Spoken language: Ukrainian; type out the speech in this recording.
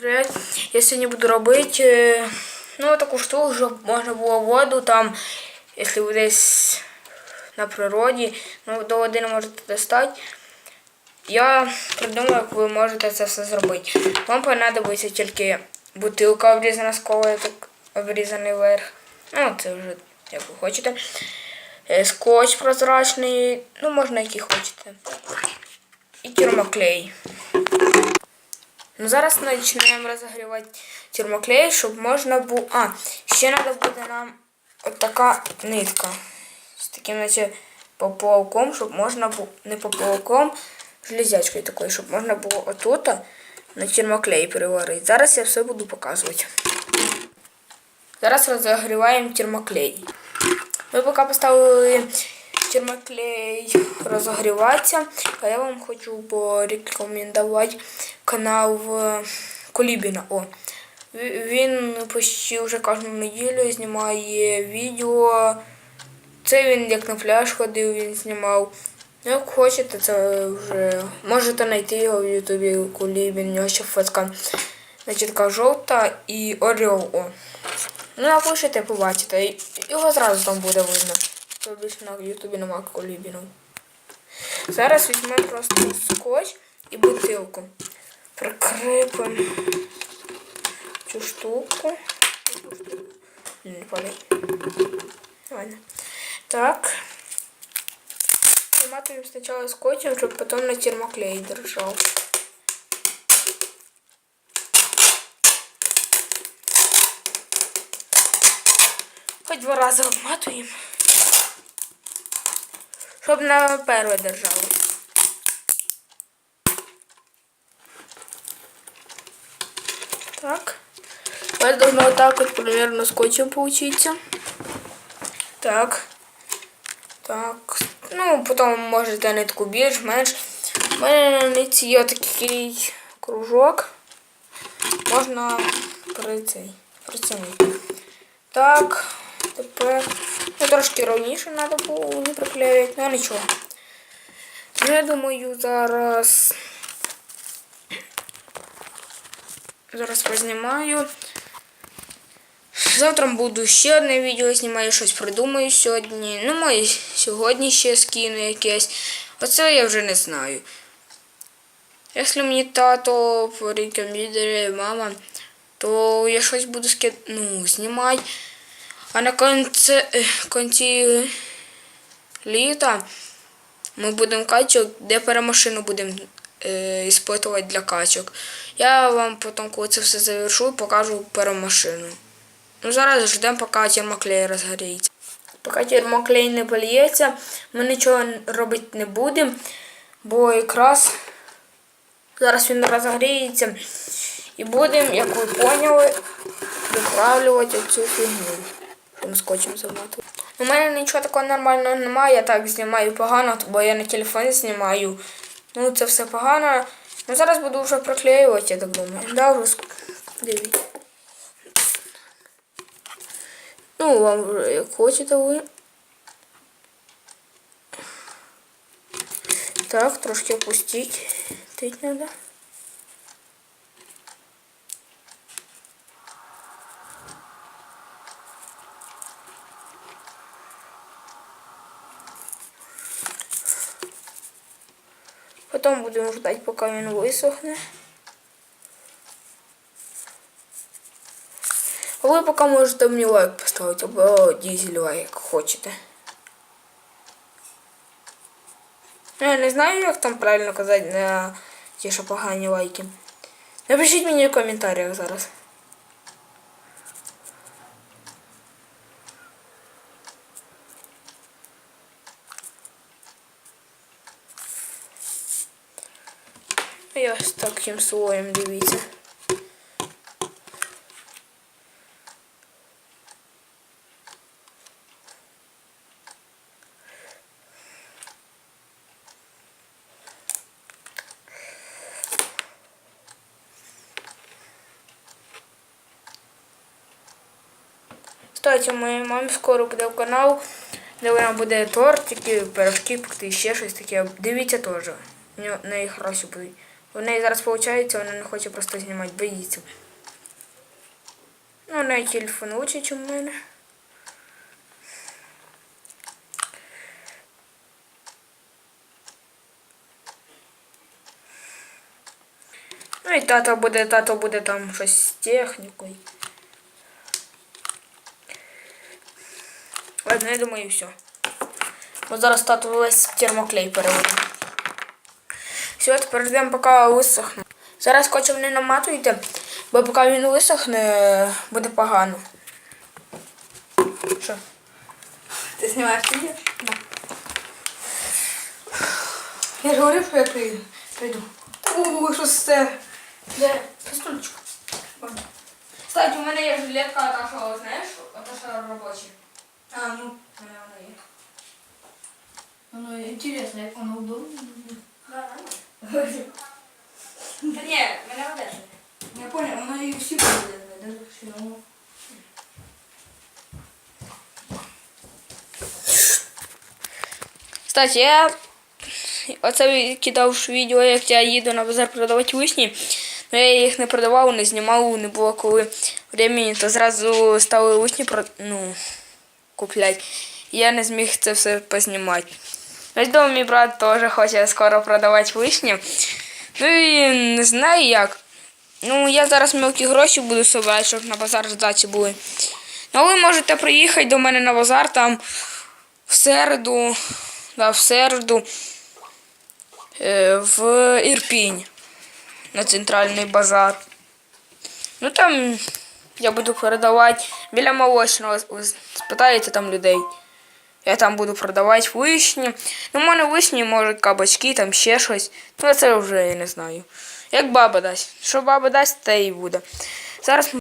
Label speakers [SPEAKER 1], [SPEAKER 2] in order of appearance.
[SPEAKER 1] Привет. Я сьогодні буду робити е, ну, таку штуку, щоб можна було воду там, якщо ви десь на природі, ну, до води не можете достати. Я придумав, як ви можете це все зробити. Вам понадобиться тільки бутилка обрізана з колою, так обрізаний верх. Ну, це вже як ви хочете. Е, Скотч прозрачний, ну можна який хочете. І термоклей. Ну, зараз починаємо розігрівати термоклей, щоб можна було. А, ще треба буде нам от така нитка. З таким, наче поплавком, щоб можна було. Не поплавком, железячкою такою, щоб можна було отут на термоклей переварити. Зараз я все буду показувати. Зараз розігріваємо термоклей. Ми поки поставили термоклей розогріватися, а я вам хочу порекомендувати канал Колібіна. О, він почти вже кожну неділю знімає відео. Це він як на пляж ходив, він знімав. Як хочете, це вже можете знайти його в Ютубі Кулібін, у нього ще фотка. Значить, жовта і Орел. О. Ну, напишете, побачите. Його зразу там буде видно. Це більше на Ютубі нема колібіну. Зараз візьмемо просто скотч і бутилку. Прикріпимо цю штуку. Не. Ладно. Так. Приматуємо спочатку скотчем, щоб потім на термоклей держав. Хоч два рази обматуємо. Щоб на перше держало. Так. Вот должно вот так вот примерно скотчем получиться. Так. Так. Ну, потім можете нитку більш, менш. У мене на нитці є такий кружок. Можна при цей. Прицінити. Так, тепер ну, трошки ровніше треба було не приклеювати, ну нічого. Ну, Я думаю, зараз. Зараз познімаю. Завтра буду ще одне відео знімаю, щось придумаю сьогодні. Ну, може, сьогодні ще скину якесь. Оце я вже не знаю. Якщо мені тато порекомендує, мама, то я щось буду ски... ну, знімати. А на кінці, е, кінці літа ми будемо качок, де перемашину будемо е, іспитувати для качок. Я вам потім, коли це все завершу, покажу перемашину. Ну, зараз ждемо, поки термоклей розгоріється. Поки термоклей не поліється, ми нічого робити не будемо, бо якраз зараз він розгоріється і будемо, як ви поняли, виправлювати цю фігню. Тим скотчем заматувати. У мене нічого такого нормального немає, я так знімаю погано, бо я на телефоні знімаю. Ну, це все погано. Ну, зараз буду вже проклеювати, я так думаю. Да, вже дивіться. Ну, вам як хочете ви. Так, трошки опустить. Тить надо. Потім будемо ждати, поки він висохне. А ви поки можете мені лайк поставити, або дізель лайк, як хочете. Ну, Я не знаю, як там правильно казати на ті, що погані лайки. Напишіть мені в коментарях зараз. Я ось таким слоєм дивіться. Кстати, моєї мамі скоро буде канал, де вона буде тортики, пирожки, ще щось таке. Дивіться теж. У неї хороші будуть В неї зараз виходить, вона не хоче просто знімати, боїться. Ну, у неї телефон лучше, ніж у мене. Ну і тато буде, тато буде там щось з технікою. Ладно, я думаю, і все. Бо зараз тато весь термоклей переводить. Все, тепер ждемо, поки висохне. Зараз кочем не наматуйте, бо поки він висохне, буде погано. Що?
[SPEAKER 2] Ти знімаєш відео?
[SPEAKER 1] Да.
[SPEAKER 2] Я ж говорив, що я прийду. Прийду. Що це?
[SPEAKER 1] Де? Пістолечку. Кстати, у мене є жилетка, та що, знаєш, та що робоча.
[SPEAKER 2] А, ну,
[SPEAKER 1] вона є.
[SPEAKER 2] воно інтересно, як воно удобно.
[SPEAKER 1] Да. Та ні, мене одежа.
[SPEAKER 2] Я понял, воно і всі буде, навіть воно.
[SPEAKER 1] Кстати, я оце кидав відео, як я їду на базар продавати вишні. Но я їх не продавав, не знімав, не було коли времени, то зразу стали вишні про... ну, купляти. Я не зміг це все познімати. Ось дома мій брат теж хоче скоро продавати вишні. Ну і не знаю як. Ну, я зараз мелкі гроші буду собирати, щоб на базар здачі були. Ну, ви можете приїхати до мене на базар там в середу, да, в середу е, в Ірпінь на центральний базар. Ну там я буду продавати біля молочного. Спитаєте там людей. Я там буду продавати вишні. Ну, в мене вишні, може, кабачки, там ще щось. Ну, це вже я не знаю. Як баба дасть. Що баба дасть, те і буде. Зараз